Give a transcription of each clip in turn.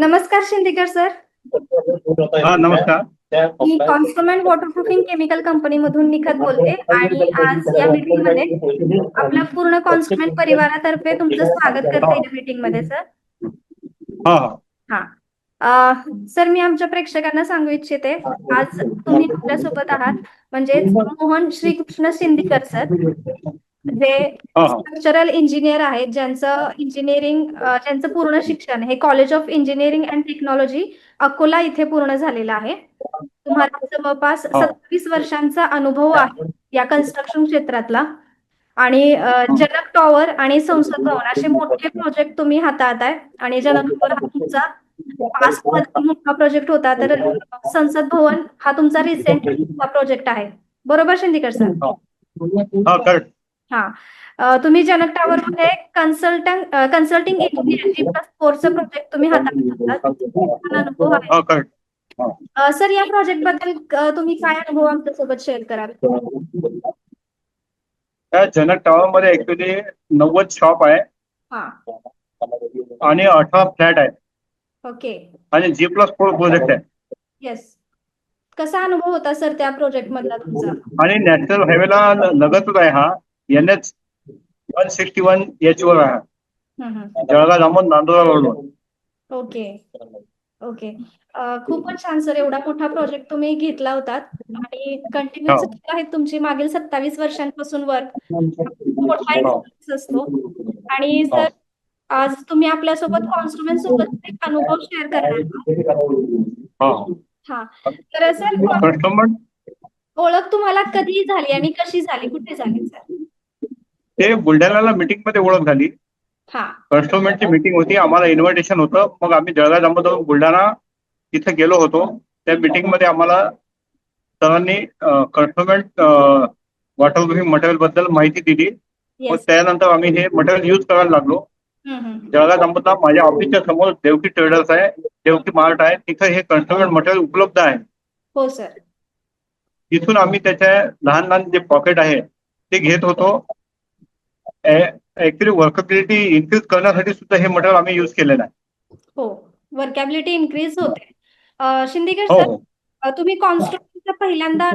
नमस्कार शिंदेकर सर. हा नमस्कार. मी कॉन्स्टमेंट वॉटरप्रूफिंग केमिकल कंपनी मधून निखत बोलते आणि आज या मीटिंगमध्ये आपल्या पूर्ण कॉन्स्टमेंट परिवारातर्फे तुमचं स्वागत करते या मीटिंगमध्ये सर. हा हा. सर मी आमच्या प्रेक्षकांना सांगू इच्छिते आज तुम्ही आपल्यासोबत आहात म्हणजे मोहन श्रीकृष्ण सिंदीकर सर. जे स्ट्रक्चरल इंजिनियर आहेत ज्यांचं इंजिनिअरिंग ज्यांचं पूर्ण शिक्षण हे college of engineering and technology Akola इथे पूर्ण झालेलं आहे. तुम्हाला जवळपास. सत्तावीस वर्षांचा अनुभव आहे या कन्स्ट्रक्शन क्षेत्रातला. आणि जनक टॉवर आणि संसद भवन असे मोठे प्रोजेक्ट तुम्ही हाताळताय. आणि जनक टॉवर हा तुमचा पाच मोठा प्रोजेक्ट होता. तर संसद भवन हा तुमचा रिसेंट प्रोजेक्ट आहे. बरोबर शिंदेकर सर हा. तुम्ही जनक टॉवर मध्ये कन्सल्टंट कन्सल्टिंग प्लस प्रोजेक्ट तुम्ही हाताळत होता सर या प्रोजेक्टबद्दल तुम्ही काय अनुभव आमच्यासोबत शेअर कराल? त्या जनक टॉवर मध्ये ऍक्च्युली नव्वद शॉप आहे. हा. आणि अठरा फ्लॅट आहे ओके. आणि जी प्लस फोर प्रोजेक्ट आहे. येस कसा अनुभव होता सर त्या प्रोजेक्ट मधला तुमचा? आणि नॅशनल हायवेला लगतच आहे हा. N H one sixty one H वर आहे. जळगाव जामोद नांदुरा रोडवर ओके. ओके. खूपच छान सर एवढा मोठा प्रोजेक्ट तुम्ही घेतला होतात आणि कंटिन्यू हो. आहे तुमची मागील सत्तावीस वर्षांपासून वर्क मोठा एक्सपिरियन्स असतो. आणि सर आज तुम्ही आपल्यासोबत कॉन्स्ट्रुमेंट सोबत एक अनुभव शेअर करणार आहात. हा. हा. तर सर कस्टमर ओळख तुम्हाला कधी झाली आणि कशी झाली? कुठे झाली सर? ते बुलढाण्याला मीटिंगमध्ये ओळख झाली. कस्टमरची मीटिंग होती आम्हाला इन्व्हिटेशन होतं. मग आम्ही जळगाव जामोद बुलढाणा इथे गेलो होतो. त्या मीटिंगमध्ये आम्हाला सरांनी कस्टमर वॉटर मटेरियलबद्दल माहिती दिली. मग त्यानंतर आम्ही हे मटेरियल युज करायला लागलो. जळगाव जामोदला माझ्या ऑफिसच्या समोर देवकी ट्रेडर्स आहे देवकी मार्ट आहे. तिथं हे कन्स्ट्रक्शन मटेरियल उपलब्ध आहे. हो सर तिथून आम्ही त्याच्या लहान लहान जे पॉकेट आहे ते घेत होतो. ऍक्च्युली वर्कबिलिटी इन्क्रीज करण्यासाठी सुद्धा हे मटेरियल आम्ही युज केलेलं आहे. हो वर्कॅबिलिटी इन्क्रीज होते. अ, शिंदेकर हो सर हो. तुम्ही कॉन्स्ट्रक्शनचा पहिल्यांदा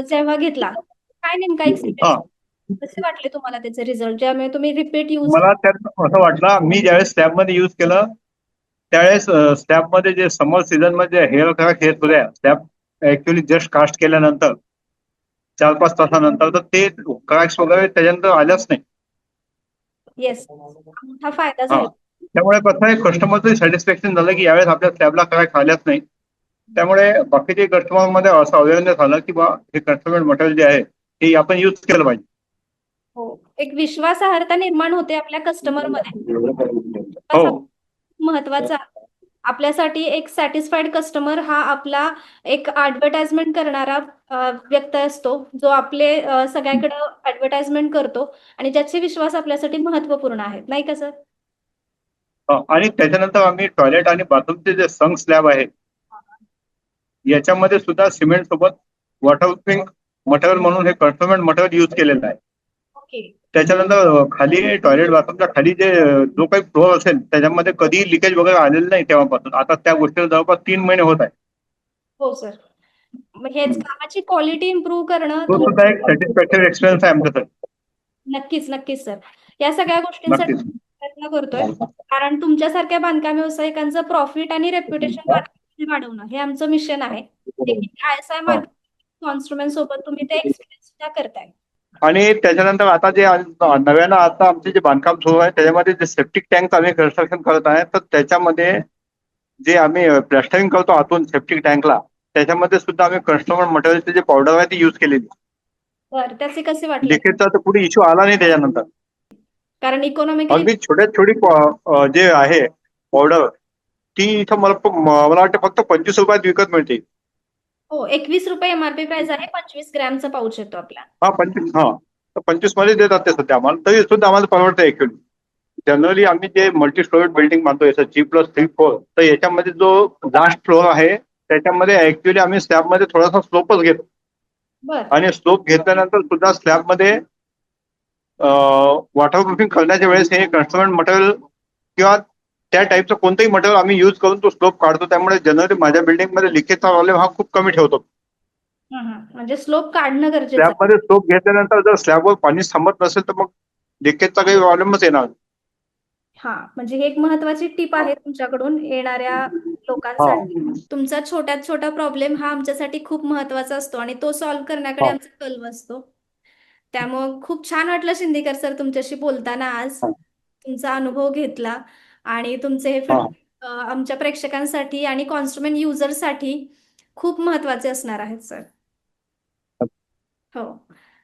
जेव्हा घेतला काय नेमका हा. एक्सपिरियन्स कसे वाटले तुम्हाला त्याचे रिझल्ट ज्यामुळे तुम्ही रिपीट यूज मला त्यात असं वाटलं मी ज्यावेळेस स्लॅबमध्ये युज केलं त्यावेळेस स्लॅबमध्ये जे समर सीझनमध्ये हेअर क्रॅक येत होत्या स्लॅब ऍक्च्युली जस्ट कास्ट केल्यानंतर चार पाच तासानंतर तर ते क्रॅक्स वगैरे त्याच्यानंतर आल्याच नाही. येस मोठा फायदा झाला. त्यामुळे कसं आहे कस्टमरचं सॅटिस्फॅक्शन झालं की यावेळेस आपल्या स्लॅबला क्रॅक आल्याच नाही. त्यामुळे बाकीचे कस्टमरमध्ये असं अवेअरनेस आलं की बा हे कस्टमर मटेरियल जे आहे हे आपण युज केलं पाहिजे. हो. एक विश्वासार्हता निर्माण होते आपल्या कस्टमरमध्ये. हो. महत्त्वाचा आपल्यासाठी एक सॅटिस्फाईड कस्टमर हा आपला एक ऍडव्हर्टाइजमेंट करणारा व्यक्ती असतो. जो आपले सगळ्याकडे ऍडव्हर्टाइजमेंट करतो आणि ज्याचे विश्वास आपल्यासाठी महत्त्वपूर्ण आहेत. नाही का सर? आणि त्याच्यानंतर आम्ही टॉयलेट आणि बाथरूमचे जे संग स्लॅब आहे याच्यामध्ये सुद्धा सिमेंट सोबत वॉटरप्रूफिंग मटेरियल म्हणून हे कन्स्ट्रमेंट मटेरियल युज केलेलं आहे. ओके. त्याच्यानंतर खाली टॉयलेट बाथरूमच्या खाली जे जो काही फ्लोअर असेल त्याच्यामध्ये कधीही लिकेज वगैरे आलेलं नाही तेव्हापासून. आता त्या गोष्टीला जवळपास तीन महिने होत आहे. हो सर हेच कामाची क्वालिटी इम्प्रूव्ह करणं तो तुम- सुद्धा एक सॅटिस्फॅक्टरी एक्सपिरियन्स आहे आमच्यासाठी. नक्कीच नक्कीच सर या सगळ्या गोष्टींसाठी नक्कीच. प्रयत्न करतोय. कारण तुमच्यासारख्या बांधकाम व्यावसायिकांचं प्रॉफिट आणि रेप्युटेशन वाढवणं हे आमचं मिशन आहे. आय एस आय मार्केट कॉन्स्ट्रुमेंट सोबत तुम्ही ते एक्सपिरियन्स करताय. आणि त्याच्यानंतर आता जे नव्यानं आता आमचे जे बांधकाम सुरू आहे त्याच्यामध्ये जे सेप्टिक टँक आम्ही कन्स्ट्रक्शन करत आहे तर त्याच्यामध्ये जे आम्ही प्लॅस्टरिंग करतो आतून सेप्टिक टँकला त्याच्यामध्ये सुद्धा आम्ही कन्स्ट्रक्शन मटेरियलचे जे पावडर आहे ते युज केलेली. बरं त्याचे कसे वाटले? लिकेजचा तर कुठे इश्यू आला नाही त्याच्यानंतर. कारण इकॉनॉमिकली अगदी छोट्यात छोटी जे आहे पावडर ती इथं मला मला वाटतं फक्त पंचवीस रुपयात विकत मिळते हो एकवीस रुपये एमआरपी प्राइस आहे पंचवीस ग्रॅमचा पाऊच येतो आपला. हा पंचवीस हा. तर पंचवीसमध्ये देतात ते सध्या आम्हाला. तरी सुद्धा आम्हाला परवडतं ऍक्च्युली जनरली आम्ही जे मल्टी स्टोरेज बिल्डिंग बांधतो याचं जी प्लस थ्री फोर तर याच्यामध्ये जो लास्ट फ्लोअर आहे त्याच्यामध्ये ऍक्च्युली आम्ही स्लॅबमध्ये थोडासा स्लोपच घेतो. आणि स्लोप घेतल्यानंतर सुद्धा स्लॅबमध्ये वॉटरप्रूफिंग करण्याच्या वेळेस हे कन्स्ट्रमेंट मटेरियल किंवा त्या टाईपचं कोणतंही मटेरियल आम्ही यूज करून तो स्लोप काढतो त्यामुळे जनरली माझ्या बिल्डिंगमध्ये लिकेजचा प्रॉब्लेम हा खूप कमी ठेवतो. म्हणजे स्लोप काढणं गरजेचं. स्लॅबमध्ये स्लोप घेतल्यानंतर जर स्लॅबवर पाणी थांबत नसेल तर मग लिकेजचा काही प्रॉब्लेमच येणार. हा म्हणजे ही एक महत्वाची टीप आहे तुमच्याकडून येणाऱ्या लोकांसाठी तुमचा छोट्यात छोटा प्रॉब्लेम हा आमच्यासाठी खूप महत्त्वाचा असतो आणि तो सॉल्व्ह करण्याकडे. आमचा कल असतो त्यामुळं खूप छान वाटलं शिंदेकर सर तुमच्याशी बोलताना आज. तुमचा अनुभव घेतला आणि तुमचे हे आमच्या प्रेक्षकांसाठी आणि कॉन्स्ट्रुमेंट युजरसाठी खूप महत्त्वाचे असणार आहेत सर. हो.